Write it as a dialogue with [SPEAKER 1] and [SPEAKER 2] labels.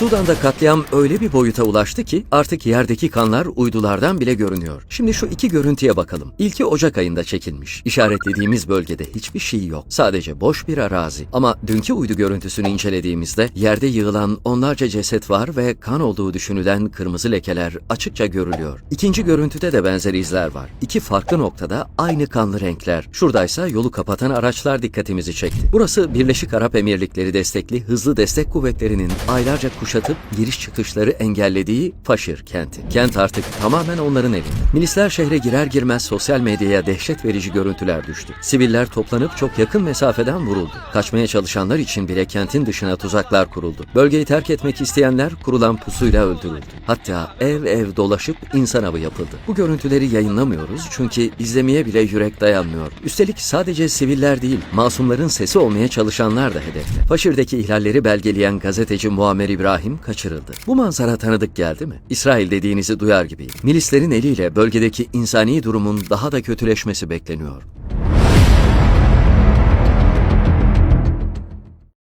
[SPEAKER 1] Sudan'da katliam öyle bir boyuta ulaştı ki artık yerdeki kanlar uydulardan bile görünüyor. Şimdi şu iki görüntüye bakalım. İlki Ocak ayında çekilmiş. İşaretlediğimiz bölgede hiçbir şey yok. Sadece boş bir arazi. Ama dünkü uydu görüntüsünü incelediğimizde yerde yığılan onlarca ceset var ve kan olduğu düşünülen kırmızı lekeler açıkça görülüyor. İkinci görüntüde de benzer izler var. İki farklı noktada aynı kanlı renkler. Şuradaysa yolu kapatan araçlar dikkatimizi çekti. Burası Birleşik Arap Emirlikleri destekli hızlı destek kuvvetlerinin aylarca kuşatıp giriş çıkışları engellediği Faşir kenti. Kent artık tamamen onların elinde. Milisler şehre girer girmez sosyal medyaya dehşet verici görüntüler düştü. Siviller toplanıp çok yakın mesafeden vuruldu. Kaçmaya çalışanlar için bile kentin dışına tuzaklar kuruldu. Bölgeyi terk etmek isteyenler kurulan pusuyla öldürüldü. Hatta ev ev dolaşıp insan avı yapıldı. Bu görüntüleri yayınlamıyoruz çünkü izlemeye bile yürek dayanmıyor. Üstelik sadece siviller değil, masumların sesi olmaya çalışanlar da hedefte. Faşir'deki ihlalleri belgeleyen gazeteci Muammer İbrahim kaçırıldı. Bu manzara tanıdık geldi mi? İsrail dediğinizi duyar gibiyim. Milislerin eliyle bölgedeki insani durumun daha da kötüleşmesi bekleniyor.